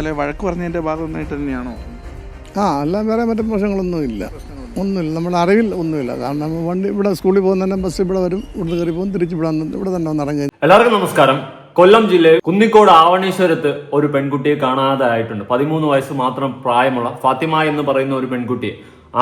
അല്ലെ വഴക്ക് പറഞ്ഞതിന്റെ ഭാഗമായിട്ട് തന്നെയാണോ? ആ അല്ല വേറെ മറ്റു പ്രശ്നങ്ങളൊന്നും ഇല്ല. ഒന്നുമില്ല. നമ്മുടെ അറിവിൽ ഒന്നുമില്ല. കാരണം നമ്മൾ വണ്ടി ഇവിടെ സ്കൂളിൽ പോകുന്ന തന്നെ ബസ് ഇവിടെ വരും ഇവിടുന്ന് കയറി പോകും തിരിച്ചു ഇവിടെ വന്നു ഇവിടെ തന്നെ വന്ന് ഇറങ്ങി എല്ലാവർക്കും നമസ്കാരം. കൊല്ലം ജില്ലയിൽ കുന്നിക്കോട് ആവണീശ്വരത്ത് ഒരു പെൺകുട്ടിയെ കാണാതായിട്ടുണ്ട്. പതിമൂന്ന് വയസ്സ് മാത്രം പ്രായമുള്ള ഫാത്തിമ എന്ന് പറയുന്ന ഒരു പെൺകുട്ടിയെ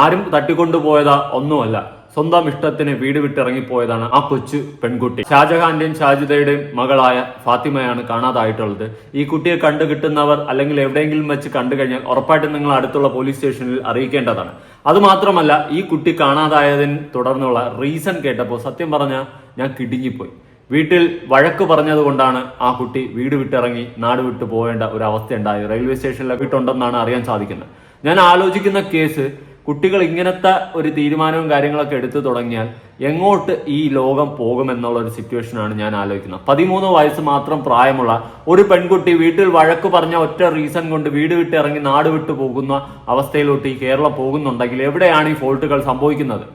ആരും തട്ടിക്കൊണ്ടുപോയതാ ഒന്നുമല്ല. സ്വന്തം ഇഷ്ടത്തിന് വീട് വിട്ടിറങ്ങിപ്പോയതാണ് ആ കൊച്ചു പെൺകുട്ടി. ഷാജഹാന്റെയും ഷാജിദയുടെയും മകളായ ഫാത്തിമയാണ് കാണാതായിട്ടുള്ളത്. ഈ കുട്ടിയെ കണ്ടു കിട്ടുന്നവർ അല്ലെങ്കിൽ എവിടെയെങ്കിലും വെച്ച് കണ്ടു കഴിഞ്ഞാൽ ഉറപ്പായിട്ടും നിങ്ങൾ അടുത്തുള്ള പോലീസ് സ്റ്റേഷനിൽ അറിയിക്കേണ്ടതാണ്. അതുമാത്രമല്ല ഈ കുട്ടി കാണാതായതിന് തുടർന്നുള്ള റീസൺ കേട്ടപ്പോൾ സത്യം പറഞ്ഞാൽ ഞാൻ കിടുങ്ങിപ്പോയി. വീട്ടിൽ വഴക്ക് പറഞ്ഞതുകൊണ്ടാണ് ആ കുട്ടി വീട് വിട്ടിറങ്ങി നാട് വിട്ടു പോകേണ്ട ഒരു അവസ്ഥ ഉണ്ടായത് റെയിൽവേ സ്റ്റേഷനിലെ വീട്ടുണ്ടെന്നാണ് അറിയാൻ സാധിക്കുന്നത്. ഞാൻ ആലോചിക്കുന്ന കേസ് കുട്ടികൾ ഇങ്ങനത്തെ ഒരു തീരുമാനവും കാര്യങ്ങളൊക്കെ എടുത്തു തുടങ്ങിയാൽ എങ്ങോട്ട് ഈ ലോകം പോകുമെന്നുള്ള ഒരു സിറ്റുവേഷനാണ് ഞാൻ ആലോചിക്കുന്നത്. പതിമൂന്ന് വയസ്സ് മാത്രം പ്രായമുള്ള ഒരു പെൺകുട്ടി വീട്ടിൽ വഴക്ക് പറഞ്ഞ ഒറ്റ റീസൺ കൊണ്ട് വീട് വിട്ട് ഇറങ്ങി നാട് വിട്ടു പോകുന്ന അവസ്ഥയിലോട്ട് ഈ കേരളം പോകുന്നുണ്ടെങ്കിൽ എവിടെയാണ് ഈ ഫോൾട്ടുകൾ സംഭവിക്കുന്നത്?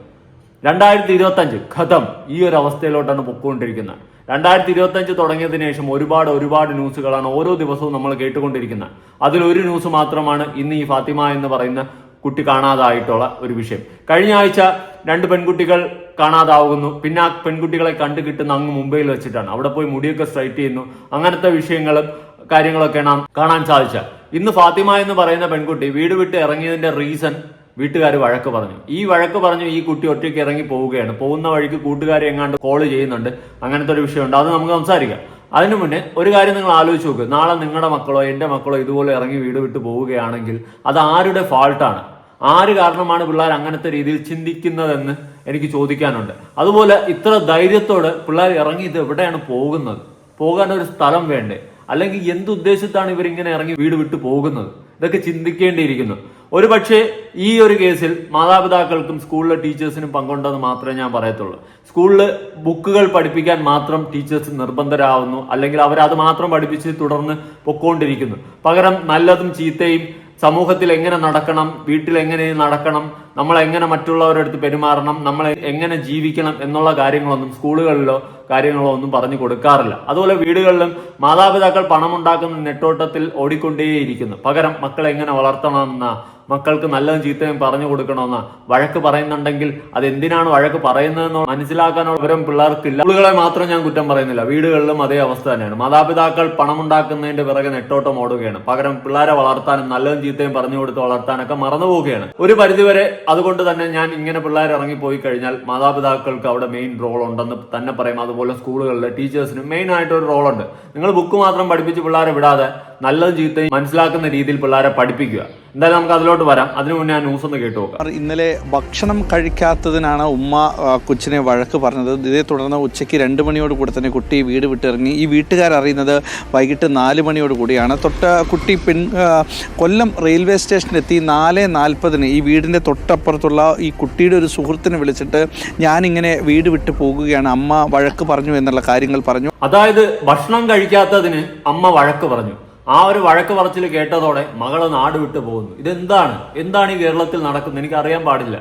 രണ്ടായിരത്തി ഇരുപത്തി അഞ്ച് ഖതം. ഈ ഒരു അവസ്ഥയിലോട്ടാണ് പൊക്കോണ്ടിരിക്കുന്നത്. രണ്ടായിരത്തി ഇരുപത്തി അഞ്ച് തുടങ്ങിയതിനു ശേഷം ഒരുപാട് ഒരുപാട് ന്യൂസുകളാണ് ഓരോ ദിവസവും നമ്മൾ കേട്ടുകൊണ്ടിരിക്കുന്നത്. അതിലൊരു ന്യൂസ് മാത്രമാണ് ഇന്ന് ഈ ഫാത്തിമ എന്ന് പറയുന്ന കുട്ടി കാണാതായിട്ടുള്ള ഒരു വിഷയം. കഴിഞ്ഞ ആഴ്ച രണ്ട് പെൺകുട്ടികൾ കാണാതാവുന്നു. പിന്നെ ആ പെൺകുട്ടികളെ കണ്ടു കിട്ടുന്ന അങ്ങ് മുംബൈയിൽ വെച്ചിട്ടാണ്. അവിടെ പോയി മുടിയൊക്കെ സ്ട്രൈറ്റ് ചെയ്യുന്നു. അങ്ങനത്തെ വിഷയങ്ങളും കാര്യങ്ങളൊക്കെ നാം കാണാൻ സാധിച്ച ഇന്ന് ഫാത്തിമ എന്ന് പറയുന്ന പെൺകുട്ടി വീട് വിട്ട് ഇറങ്ങിയതിന്റെ റീസൺ വീട്ടുകാർ വഴക്ക് പറഞ്ഞു. ഈ വഴക്ക് പറഞ്ഞു ഈ കുട്ടി ഒറ്റയ്ക്ക് ഇറങ്ങി പോവുകയാണ്. പോകുന്ന വഴിക്ക് കൂട്ടുകാരെ എങ്ങാണ്ട് കോൾ ചെയ്യുന്നുണ്ട്. അങ്ങനത്തെ ഒരു വിഷയമുണ്ട്. അത് നമുക്ക് സംസാരിക്കാം. അതിനു മുന്നേ ഒരു കാര്യം നിങ്ങൾ ആലോചിച്ച് നോക്ക്. നാളെ നിങ്ങളുടെ മക്കളോ എന്റെ മക്കളോ ഇതുപോലെ ഇറങ്ങി വീട് വിട്ട് പോവുകയാണെങ്കിൽ അത് ആരുടെ ഫാൾട്ടാണ് ആര് കാരണമാണ് പിള്ളേർ അങ്ങനത്തെ രീതിയിൽ ചിന്തിക്കുന്നതെന്ന് എനിക്ക് ചോദിക്കാനുണ്ട്. അതുപോലെ ഇത്ര ധൈര്യത്തോടെ പിള്ളേർ ഇറങ്ങി ഇത് എവിടെയാണ് പോകുന്നത്? പോകാൻ ഒരു സ്ഥലം വേണ്ടേ? അല്ലെങ്കിൽ എന്തുദ്ദേശത്താണ് ഇവരിങ്ങനെ ഇറങ്ങി വീട് വിട്ടു പോകുന്നത്? ഇതൊക്കെ ചിന്തിക്കേണ്ടിയിരിക്കുന്നു. ഒരു പക്ഷേ ഈ ഒരു കേസിൽ മാതാപിതാക്കൾക്കും സ്കൂളിലെ ടീച്ചേഴ്സിനും പങ്കുണ്ടെന്ന് മാത്രമേ ഞാൻ പറയത്തുള്ളൂ. സ്കൂളിൽ ബുക്കുകൾ പഠിപ്പിക്കാൻ മാത്രം ടീച്ചേഴ്സ് നിർബന്ധരാകുന്നു അല്ലെങ്കിൽ അവർ അത് മാത്രം പഠിപ്പിച്ച് തുടർന്ന് പൊക്കോണ്ടിരിക്കുന്നു. പകരം നല്ലതും ചീത്തയും സമൂഹത്തിൽ എങ്ങനെ നടക്കണം വീട്ടിൽ എങ്ങനെ നടക്കണം നമ്മൾ എങ്ങനെ മറ്റുള്ളവരുടെ അടുത്ത് പെരുമാറണം നമ്മൾ എങ്ങനെ ജീവിക്കണം എന്നുള്ള കാര്യങ്ങളൊന്നും സ്കൂളുകളിലോ കാര്യങ്ങളോ ഒന്നും പറഞ്ഞു കൊടുക്കാറില്ല. അതുപോലെ വീടുകളിലും മാതാപിതാക്കൾ പണമുണ്ടാക്കുന്ന നെട്ടോട്ടത്തിൽ ഓടിക്കൊണ്ടേയിരിക്കുന്നു. പകരം മക്കളെ എങ്ങനെ വളർത്തണമെന്ന മക്കൾക്ക് നല്ലതും ചീത്തയും പറഞ്ഞു കൊടുക്കണമെന്ന വഴക്ക് പറയുന്നുണ്ടെങ്കിൽ അത് എന്തിനാണ് വഴക്ക് പറയുന്നതെന്ന് മനസ്സിലാക്കാനുള്ള വിവരം പിള്ളേർക്കില്ല. സ്കൂളുകളെ മാത്രം ഞാൻ കുറ്റം പറയുന്നില്ല. വീടുകളിലും അതേ അവസ്ഥ തന്നെയാണ്. മാതാപിതാക്കൾ പണമുണ്ടാക്കുന്നതിന്റെ പിറകെ നെട്ടോട്ടം ഓടുകയാണ്. പകരം പിള്ളേരെ വളർത്താനും നല്ലതും ചീത്തയും പറഞ്ഞു കൊടുത്ത് വളർത്താനൊക്കെ മറന്നുപോകുകയാണ് ഒരു പരിധിവരെ അതുകൊണ്ട് തന്നെ ഞാൻ ഇങ്ങനെ പിള്ളേർ ഇറങ്ങി പോയി കഴിഞ്ഞാൽ മാതാപിതാക്കൾക്ക് അവിടെ മെയിൻ റോൾ ഉണ്ടെന്ന് തന്നെ പറയും. അതുപോലെ സ്കൂളുകളിലെ ടീച്ചേഴ്സിനും മെയിൻ ആയിട്ട് ഒരു റോൾ ഉണ്ട്. നിങ്ങൾ ബുക്ക് മാത്രം പഠിപ്പിച്ച് പിള്ളേരെ വിടാതെ നല്ലതും ചീത്തയും മനസ്സിലാക്കുന്ന രീതിയിൽ പിള്ളേരെ പഠിപ്പിക്കുക. എന്തായാലും നമുക്ക് അതിലോട്ട് വരാം. അതിനു മുന്നേ ആ ന്യൂസ് ഒന്ന് കേട്ടു ഇന്നലെ ഭക്ഷണം കഴിക്കാത്തതിനാണ് ഉമ്മ കൊച്ചിനെ വഴക്ക് പറഞ്ഞത്. ഇതേ തുടർന്ന് ഉച്ചയ്ക്ക് രണ്ട് മണിയോട് കൂടെ തന്നെ കുട്ടി വീട് വിട്ടിറങ്ങി. ഈ വീട്ടുകാർ അറിയുന്നത് വൈകിട്ട് നാല് മണിയോട് കൂടിയാണ്. തൊട്ട കുട്ടി പിൻ കൊല്ലം റെയിൽവേ സ്റ്റേഷനിലെത്തി. നാല് നാൽപ്പതിന് ഈ വീടിന്റെ തൊട്ടപ്പുറത്തുള്ള ഈ കുട്ടിയുടെ ഒരു സുഹൃത്തിനെ വിളിച്ചിട്ട് ഞാനിങ്ങനെ വീട് വിട്ട് പോകുകയാണ്. അമ്മ വഴക്ക് പറഞ്ഞു എന്നുള്ള കാര്യങ്ങൾ പറഞ്ഞു. അതായത് ഭക്ഷണം കഴിക്കാത്തതിന് അമ്മ വഴക്ക് പറഞ്ഞു. ആ ഒരു വഴക്ക് പറച്ചിൽ കേട്ടതോടെ മകൾ നാട് വിട്ടു പോകുന്നു. ഇതെന്താണ്? എന്താണ് ഈ കേരളത്തിൽ നടക്കുന്നത്? എനിക്ക് അറിയാൻ പാടില്ല.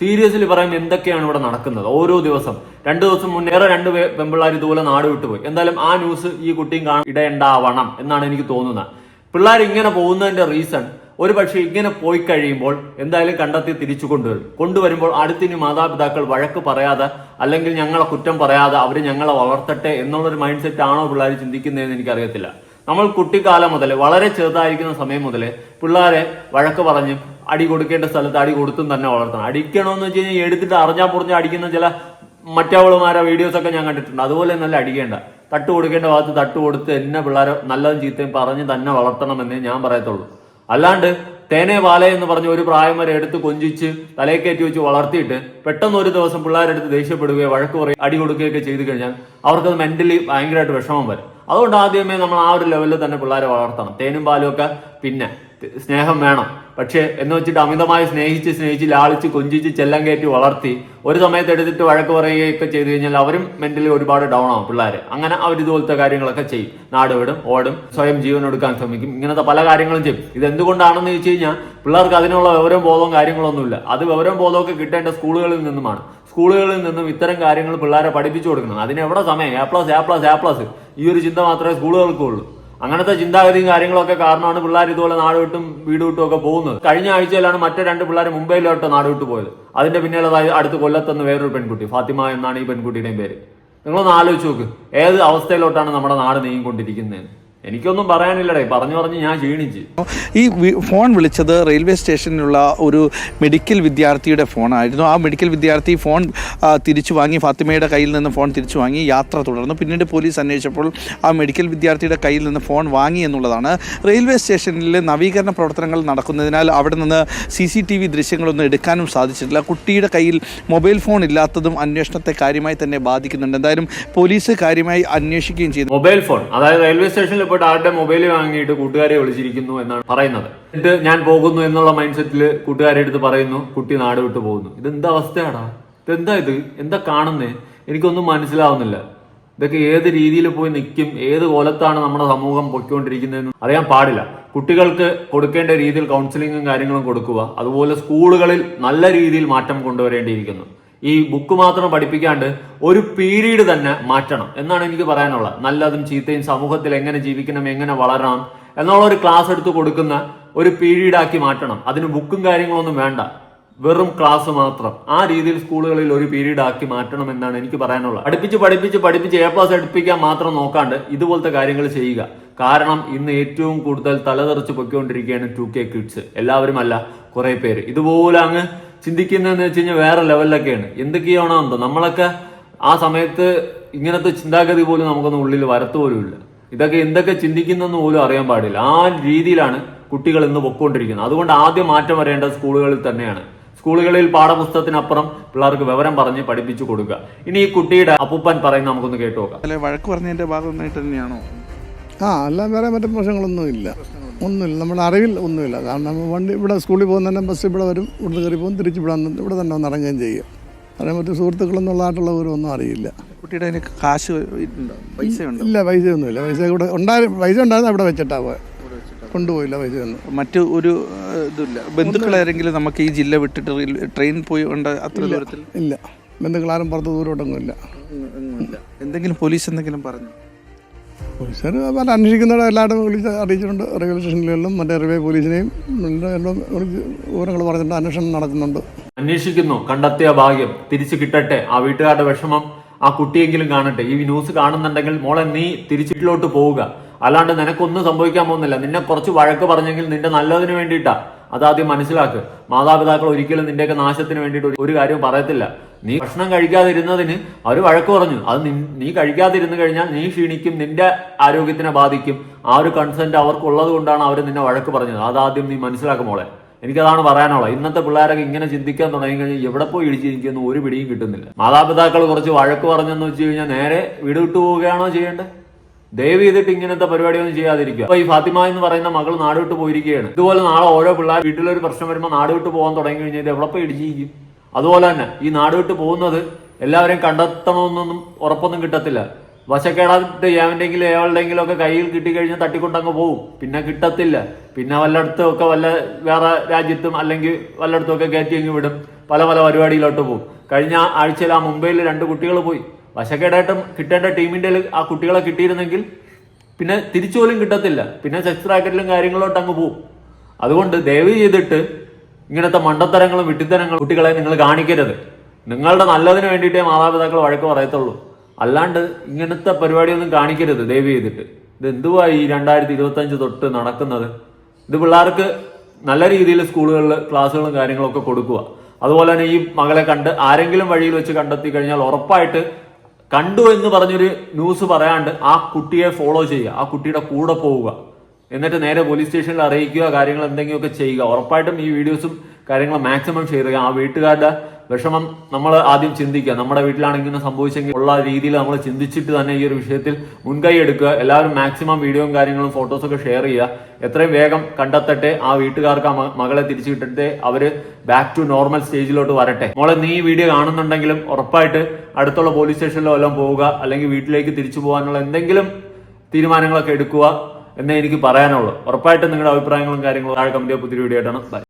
സീരിയസ്ലി പറയുമ്പോൾ എന്തൊക്കെയാണ് ഇവിടെ നടക്കുന്നത്? ഓരോ ദിവസം. രണ്ടു ദിവസം മുന്നേറെ രണ്ട് പെമ്പിള്ളാർ ഇതുപോലെ നാട് വിട്ടുപോയി എന്തായാലും ആ ന്യൂസ് ഈ കുട്ടിയും കാണാൻ ഇടയുണ്ടാവണം എന്നാണ് എനിക്ക് തോന്നുന്നത്. പിള്ളേർ ഇങ്ങനെ പോകുന്നതിന്റെ റീസൺ ഒരു പക്ഷേ ഇങ്ങനെ പോയി കഴിയുമ്പോൾ എന്തായാലും കണ്ടെത്തി തിരിച്ചു കൊണ്ടുവരും. കൊണ്ടുവരുമ്പോൾ അടുത്തിനി മാതാപിതാക്കൾ വഴക്ക് പറയാതെ അല്ലെങ്കിൽ ഞങ്ങളെ കുറ്റം പറയാതെ അവർ ഞങ്ങളെ വളർത്തട്ടെ എന്നുള്ളൊരു മൈൻഡ് സെറ്റ് ആണോ പിള്ളേർ ചിന്തിക്കുന്നതെന്ന് എനിക്കറിയത്തില്ല. നമ്മൾ കുട്ടിക്കാലം മുതൽ വളരെ ചെറുതായിരിക്കുന്ന സമയം മുതൽ പിള്ളേരെ വഴക്ക് പറഞ്ഞും അടി കൊടുക്കേണ്ട സ്ഥലത്ത് അടി കൊടുത്തും തന്നെ വളർത്തണം. അടിക്കണമെന്ന് വെച്ച് കഴിഞ്ഞാൽ എടുത്തിട്ട് അറിഞ്ഞാ പുറഞ്ഞ് അടിക്കുന്ന ചില മറ്റവളുമാരെ വീഡിയോസ് ഒക്കെ ഞാൻ കണ്ടിട്ടുണ്ട്. അതുപോലെ നല്ല അടിക്കേണ്ട. തട്ട് കൊടുക്കേണ്ട ഭാഗത്ത് തട്ട് കൊടുത്ത് എന്നെ പിള്ളേരെ നല്ലതും ചീത്തയും പറഞ്ഞ് തന്നെ വളർത്തണമെന്നേ ഞാൻ പറയത്തുള്ളൂ. അല്ലാണ്ട് തേനെ വാല എന്ന് പറഞ്ഞ് ഒരു പ്രായം വരെ എടുത്ത് കൊഞ്ചിച്ച് തലയിൽ വെച്ച് വളർത്തിയിട്ട് പെട്ടെന്ന് ഒരു ദിവസം പിള്ളേരെടുത്ത് ദേഷ്യപ്പെടുകയോ വഴക്ക് പറയുകയോ അടി കൊടുക്കുകയൊക്കെ ചെയ്തു കഴിഞ്ഞാൽ അവർക്കത് മെന്റലി ഭയങ്കരമായിട്ട് വിഷമം വരും. അതുകൊണ്ട് ആദ്യമേ നമ്മൾ ആ ഒരു ലെവലിൽ തന്നെ പിള്ളേരെ വളർത്തണം. തേനും പാലും ഒക്കെ പിന്നെ സ്നേഹം വേണം. പക്ഷേ എന്ന് വെച്ചിട്ട് അമിതമായി സ്നേഹിച്ച് സ്നേഹിച്ച് ലാളിച്ച് കൊഞ്ചിച്ച് ചെല്ലം കയറ്റി വളർത്തി ഒരു സമയത്ത് എടുത്തിട്ട് വഴക്ക് പറയുകയൊക്കെ ചെയ്തു കഴിഞ്ഞാൽ അവരും മെന്റലി ഒരുപാട് ഡൗൺ ആവും പിള്ളേർ അങ്ങനെ അവർ ഇതുപോലത്തെ കാര്യങ്ങളൊക്കെ ചെയ്യും. നാട് വിടും ഓടും സ്വയം ജീവൻ എടുക്കാൻ ശ്രമിക്കും. ഇങ്ങനത്തെ പല കാര്യങ്ങളും ചെയ്യും. ഇത് എന്തുകൊണ്ടാണെന്ന് ചോദിച്ചു കഴിഞ്ഞാൽ പിള്ളേർക്ക് അതിനുള്ള വിവരം ബോധവും കാര്യങ്ങളൊന്നുമില്ല അത് വിവരം ബോധമൊക്കെ കിട്ടേണ്ട സ്കൂളുകളിൽ നിന്നുമാണ്. സ്കൂളുകളിൽ നിന്നും ഇത്തരം കാര്യങ്ങൾ പിള്ളേരെ പഠിപ്പിച്ചു കൊടുക്കണം. അതിന് എവിടെ സമയം? A plus A plus A plus ഈ ഒരു ചിന്ത മാത്രമേ സ്കൂളുകൾക്കുള്ളൂ അങ്ങനത്തെ ചിന്താഗതിയും കാര്യങ്ങളൊക്കെ കാരണമാണ് പിള്ളേർ ഇതുപോലെ നാട് വിട്ടും വീട് വിട്ടും ഒക്കെ പോകുന്നത്. കഴിഞ്ഞ ആഴ്ചയിലാണ് മറ്റു രണ്ട് പിള്ളേർ മുംബൈയിലോട്ട് നാട് വിട്ടു പോയത്. അതിന്റെ പിന്നിലെ ദാ അടുത്ത് കൊല്ലത്തെന്ന് വേറൊരു പെൺകുട്ടി ഫാത്തിമ എന്നാണ് ഈ പെൺകുട്ടിയുടെയും പേര്. നിങ്ങളൊന്ന് ആലോചിച്ച് നോക്ക്. ഏത് അവസ്ഥയിലോട്ടാണ് നമ്മുടെ നാട് നീങ്ങിക്കൊണ്ടിരിക്കുന്നത് എനിക്കൊന്നും പറയാനില്ലടേ. പറഞ്ഞു പറഞ്ഞ് ഞാൻ ക്ഷീണിച്ച്. ഈ ഫോൺ വിളിച്ചത് റെയിൽവേ സ്റ്റേഷനിലുള്ള ഒരു മെഡിക്കൽ വിദ്യാർത്ഥിയുടെ ഫോണായിരുന്നു. ആ മെഡിക്കൽ വിദ്യാർത്ഥി ഫോൺ തിരിച്ചു വാങ്ങി ഫാത്തിമയുടെ കയ്യിൽ നിന്ന് ഫോൺ തിരിച്ചു വാങ്ങി യാത്ര തുടർന്നു. പിന്നീട് പോലീസ് അന്വേഷിച്ചപ്പോൾ ആ മെഡിക്കൽ വിദ്യാർത്ഥിയുടെ കയ്യിൽ നിന്ന് ഫോൺ വാങ്ങി എന്നുള്ളതാണ് റെയിൽവേ സ്റ്റേഷനിൽ നവീകരണ പ്രവർത്തനങ്ങൾ നടക്കുന്നതിനാൽ അവിടെ നിന്ന് സി സി ടി വി ദൃശ്യങ്ങളൊന്നും എടുക്കാനും സാധിച്ചിട്ടില്ല. കുട്ടിയുടെ കയ്യിൽ മൊബൈൽ ഫോൺ ഇല്ലാത്തതും അന്വേഷണത്തെ കാര്യമായി തന്നെ ബാധിക്കുന്നുണ്ട്. എന്തായാലും പോലീസ് കാര്യമായി അന്വേഷിക്കുകയും ചെയ്തു. മൊബൈൽ ഫോൺ അതായത് റെയിൽവേ സ്റ്റേഷനിൽ പോയിട്ട് ആരുടെ മൊബൈൽ വാങ്ങിയിട്ട് കൂട്ടുകാരെ വിളിച്ചിരിക്കുന്നു എന്നാണ് പറയുന്നത്. എന്നിട്ട് ഞാൻ പോകുന്നു എന്നുള്ള മൈൻഡ് സെറ്റിൽ കൂട്ടുകാരെ അടുത്ത് പറയുന്നു കുട്ടി നാട് വിട്ടു പോകുന്നു. ഇത് എന്താ അവസ്ഥയാടാ? ഇതെന്താ ഇത്? എന്താ കാണുന്നേ? എനിക്കൊന്നും മനസ്സിലാവുന്നില്ല. ഇതൊക്കെ ഏത് രീതിയിൽ പോയി നിൽക്കും ഏത് കോലത്താണ് നമ്മുടെ സമൂഹം പൊയ്ക്കൊണ്ടിരിക്കുന്നതെന്ന് അറിയാൻ പാടില്ല. കുട്ടികൾക്ക് കൊടുക്കേണ്ട രീതിയിൽ കൗൺസിലിങ്ങും കാര്യങ്ങളും കൊടുക്കുക. അതുപോലെ സ്കൂളുകളിൽ നല്ല രീതിയിൽ മാറ്റം കൊണ്ടുവരേണ്ടിയിരിക്കുന്നു. ഈ ബുക്ക് മാത്രം പഠിപ്പിക്കാണ്ട് ഒരു പീരീഡ് തന്നെ മാറ്റണം എന്നാണ് എനിക്ക് പറയാനുള്ളത്. നല്ലതും ചീത്തയും സമൂഹത്തിൽ എങ്ങനെ ജീവിക്കണം എങ്ങനെ വളരണം എന്നുള്ള ഒരു ക്ലാസ് എടുത്ത് കൊടുക്കുന്ന ഒരു പീരീഡ് ആക്കി മാറ്റണം. അതിന് ബുക്കും കാര്യങ്ങളൊന്നും വേണ്ട. വെറും ക്ലാസ് മാത്രം. ആ രീതിയിൽ സ്കൂളുകളിൽ ഒരു പീരീഡ് ആക്കി മാറ്റണം എന്നാണ് എനിക്ക് പറയാനുള്ളത്. പഠിപ്പിച്ച് പഠിപ്പിച്ച് പഠിപ്പിച്ച് എ പ്ലസ് എടുപ്പിക്കാൻ മാത്രം നോക്കാണ്ട് ഇതുപോലത്തെ കാര്യങ്ങൾ ചെയ്യുക. കാരണം ഇന്ന് ഏറ്റവും കൂടുതൽ തലതെറിച്ച് പൊയ്ക്കൊണ്ടിരിക്കുകയാണ് ടു കെ കിഡ്സ് എല്ലാവരും അല്ല കുറെ പേര്. ഇതുപോലെ അങ്ങ് ചിന്തിക്കുന്നതെന്ന് വെച്ച് കഴിഞ്ഞാൽ വേറെ ലെവലിലൊക്കെയാണ്. എന്തൊക്കെയാണോ എന്തോ. നമ്മളൊക്കെ ആ സമയത്ത് ഇങ്ങനത്തെ ചിന്താഗതി പോലും നമുക്കൊന്നും ഉള്ളിൽ വരത്തുപോലുമില്ല ഇതൊക്കെ എന്തൊക്കെ ചിന്തിക്കുന്നെന്ന് പോലും അറിയാൻ പാടില്ല. ആ രീതിയിലാണ് കുട്ടികൾ ഇന്ന് പൊക്കോണ്ടിരിക്കുന്നത്. അതുകൊണ്ട് ആദ്യം മാറ്റം വരേണ്ടത് സ്കൂളുകളിൽ തന്നെയാണ്. സ്കൂളുകളിൽ പാഠപുസ്തകത്തിനപ്പുറം പിള്ളേർക്ക് വിവരം പറഞ്ഞ് പഠിപ്പിച്ചു കൊടുക്കുക. ഇനി ഈ കുട്ടിയുടെ അപ്പൂപ്പൻ പറയുന്ന നമുക്കൊന്ന് കേട്ടു നോക്കാം. അല്ലെ വഴക്ക് പറഞ്ഞതിന്റെ ഭാഗമായിട്ട് തന്നെയാണോ? ആ അല്ല വേറെ മറ്റു പ്രശ്നങ്ങളൊന്നും ഇല്ല ഒന്നുമില്ല. നമ്മുടെ അറിവിൽ ഒന്നുമില്ല. കാരണം നമ്മൾ വണ്ടി ഇവിടെ സ്കൂളിൽ പോകുന്ന ബസ് ഇവിടെ വരും ഇവിടുന്ന് കയറി പോകും തിരിച്ച് ഇവിടെ ഇവിടെ തന്നെ വന്ന് ഇറങ്ങുകയും ചെയ്യും. പറയാൻ മറ്റു സുഹൃത്തുക്കളെന്നുള്ളതായിട്ടുള്ള ഒന്നും അറിയില്ല. കുട്ടിയുടെ അതിന് കാശ് ഇല്ല പൈസ ഒന്നുമില്ല പൈസ ഇവിടെ ഉണ്ടായാലും പൈസ ഉണ്ടായിരുന്നു അവിടെ വെച്ചിട്ടാ പോയത് കൊണ്ടുപോയില്ല പൈസ ഒന്നും മറ്റു ഒരു ഇതില്ല ബന്ധുക്കൾ ആരെങ്കിലും നമുക്ക് ഈ ജില്ല വിട്ടിട്ട് ട്രെയിൻ പോയി ഉണ്ട് അത്ര ദൂരത്തിൽ? ഇല്ല. ബന്ധുക്കളാരും പുറത്ത് ദൂരോട്ടൊന്നും ഇല്ല. എന്തെങ്കിലും പോലീസ് എന്തെങ്കിലും പറഞ്ഞു? പോലീസുകാർ പല അന്വേഷിക്കുന്നവരെ എല്ലാവരും വിളിച്ച് അറിയിച്ചിട്ടുണ്ട്. റെയിൽവേ സ്റ്റേഷനിലും മറ്റേ റെയിൽവേ പോലീസിനെയും വിവരങ്ങൾ പറഞ്ഞിട്ടുണ്ട്. അന്വേഷണം നടക്കുന്നുണ്ട് അന്വേഷിക്കുന്നു. കണ്ടെത്തിയ ഭാഗ്യം. തിരിച്ചു കിട്ടട്ടെ. ആ വീട്ടുകാരുടെ വിഷമം ആ കുട്ടിയെങ്കിലും കാണട്ടെ. ഈ ന്യൂസ് കാണുന്നുണ്ടെങ്കിൽ മോളെ നീ തിരിച്ചിട്ടിലോട്ട് പോവുക. അല്ലാണ്ട് നിനക്കൊന്നും സംഭവിക്കാൻ പോകുന്നില്ല. നിന്നെ കുറച്ച് വഴക്ക് പറഞ്ഞെങ്കിൽ നിന്റെ നല്ലതിന് വേണ്ടിയിട്ടാ. അതാദ്യം മനസ്സിലാക്കുക മാതാപിതാക്കൾ ഒരിക്കലും നിന്റെയൊക്കെ നാശത്തിന് വേണ്ടിയിട്ട് ഒരു കാര്യവും പറയത്തില്ല. നീ ഭക്ഷണം കഴിക്കാതിരുന്നതിന് അവർ വഴക്ക് പറഞ്ഞു. അത് നീ കഴിക്കാതിരുന്നു കഴിഞ്ഞാൽ നീ ക്ഷീണിക്കും നിന്റെ ആരോഗ്യത്തിനെ ബാധിക്കും. ആ ഒരു കൺസെന്റ് അവർക്കുള്ളത് കൊണ്ടാണ് അവർ നിന്നെ വഴക്ക് പറഞ്ഞത്. അതാദ്യം നീ മനസ്സിലാക്കും മോളെ. എനിക്കതാണ് പറയാനുള്ളത്. ഇന്നത്തെ പിള്ളേരൊക്കെ ഇങ്ങനെ ചിന്തിക്കാൻ തുടങ്ങി കഴിഞ്ഞാൽ എവിടെ പോയി ഇടിച്ചിരിക്കുന്നു ഒരു പിടിയും കിട്ടുന്നില്ല. മാതാപിതാക്കൾ കുറച്ച് വഴക്ക് പറഞ്ഞെന്ന് വെച്ച് കഴിഞ്ഞാൽ നേരെ വീട് വിട്ടു പോവുകയാണോ ചെയ്യേണ്ടത്? ദയവ് ചെയ്തിട്ട് ഇങ്ങനത്തെ പരിപാടിയൊന്നും ചെയ്യാതിരിക്കുക. അപ്പൊ ഈ ഫാത്തിമ എന്ന് പറയുന്ന മകൾ നാടുവിട്ട് പോയിരിക്കുകയാണ്. ഇതുപോലെ നാളെ ഓരോ പിള്ളേർ വീട്ടിലൊരു പ്രശ്നം വരുമ്പോൾ നാടുവിട്ട് പോകാൻ തുടങ്ങി കഴിഞ്ഞാൽ എവിടെ പോയി ഇടിച്ചിരിക്കും അതുപോലെ തന്നെ ഈ നാട് വിട്ട് പോകുന്നത് എല്ലാവരെയും കണ്ടെത്തണമെന്നൊന്നും ഉറപ്പൊന്നും കിട്ടത്തില്ല. വശക്കേടാട്ട് ഏവന്റെങ്കിലും ഏവളുടെങ്കിലും ഒക്കെ കയ്യിൽ കിട്ടിക്കഴിഞ്ഞാൽ തട്ടിക്കൊണ്ടങ്ങ് പോകും പിന്നെ കിട്ടത്തില്ല. പിന്നെ വല്ലയിടത്തും ഒക്കെ വല്ല വേറെ രാജ്യത്തും അല്ലെങ്കിൽ വല്ലയിടത്തും ഒക്കെ കയറ്റി അങ്ങ് വിടും. പല പല പരിപാടിയിലോട്ട് പോകും കഴിഞ്ഞ ആഴ്ചയിൽ ആ മുംബൈയിൽ രണ്ട് കുട്ടികൾ പോയി. വശക്കേടായിട്ടും കിട്ടേണ്ട ടീമിന്റെ ആ കുട്ടികളെ കിട്ടിയിരുന്നെങ്കിൽ പിന്നെ തിരിച്ചു പോലും കിട്ടത്തില്ല. പിന്നെ സെക്സ് റാക്കറ്റിലും കാര്യങ്ങളോട്ട് അങ്ങ് പോകും അതുകൊണ്ട് ദയവ് ചെയ്തിട്ട് ഇങ്ങനത്തെ മണ്ടത്തരങ്ങളും വിട്ടിത്തരങ്ങളും കുട്ടികളെ നിങ്ങൾ കാണിക്കരുത്. നിങ്ങളുടെ നല്ലതിന് വേണ്ടിയിട്ടേ മാതാപിതാക്കൾ വഴക്ക് പറയത്തുള്ളൂ. അല്ലാണ്ട് ഇങ്ങനത്തെ പരിപാടിയൊന്നും കാണിക്കരുത് ദയവ് ചെയ്തിട്ട്. ഇത് എന്തുവാ ഈ രണ്ടായിരത്തി ഇരുപത്തഞ്ച് തൊട്ട് നടക്കുന്നത്? ഇത് പിള്ളേർക്ക് നല്ല രീതിയിൽ സ്കൂളുകളിൽ ക്ലാസ്സുകളും കാര്യങ്ങളൊക്കെ കൊടുക്കുക. അതുപോലെ തന്നെ ഈ മകളെ കണ്ട് ആരെങ്കിലും വഴിയിൽ വെച്ച് കണ്ടെത്തി കഴിഞ്ഞാൽ ഉറപ്പായിട്ട് കണ്ടു എന്ന് പറഞ്ഞൊരു ന്യൂസ് പറയാണ്ട് ആ കുട്ടിയെ ഫോളോ ചെയ്യുക. ആ കുട്ടിയുടെ കൂടെ പോവുക. എന്നിട്ട് നേരെ പോലീസ് സ്റ്റേഷനിൽ അറിയിക്കുക കാര്യങ്ങൾ എന്തെങ്കിലുമൊക്കെ ചെയ്യുക. ഉറപ്പായിട്ടും ഈ വീഡിയോസും കാര്യങ്ങളും മാക്സിമം ഷെയർ ചെയ്യുക. ആ വീട്ടുകാരുടെ വിഷമം നമ്മൾ ആദ്യം ചിന്തിക്കുക. നമ്മുടെ വീട്ടിലാണ് ഇങ്ങനെ സംഭവിച്ചെങ്കിൽ ഉള്ള രീതിയിൽ നമ്മൾ ചിന്തിച്ചിട്ട് തന്നെ ഈ ഒരു വിഷയത്തിൽ മുൻകൈ എടുക്കുക. എല്ലാവരും മാക്സിമം വീഡിയോയും കാര്യങ്ങളും ഫോട്ടോസൊക്കെ ഷെയർ ചെയ്യുക. എത്രയും വേഗം കണ്ടെത്തട്ടെ. ആ വീട്ടുകാർക്ക് ആ മകളെ തിരിച്ചു അവർ ബാക്ക് ടു നോർമൽ സ്റ്റേജിലോട്ട് വരട്ടെ. മോളെ നീ ഈ വീഡിയോ കാണുന്നുണ്ടെങ്കിലും ഉറപ്പായിട്ട് അടുത്തുള്ള പോലീസ് സ്റ്റേഷനിലോ എല്ലാം പോവുക. അല്ലെങ്കിൽ വീട്ടിലേക്ക് തിരിച്ചു പോകാനുള്ള എന്തെങ്കിലും തീരുമാനങ്ങളൊക്കെ എടുക്കുക. എന്നേ എനിക്ക് പറയാനുള്ളൂ. ഉറപ്പായിട്ടും നിങ്ങളുടെ അഭിപ്രായങ്ങളും കാര്യങ്ങളും താഴെ കമന്റ് പുതിയ വീഡിയോ ആയിട്ടാണ്. ബൈ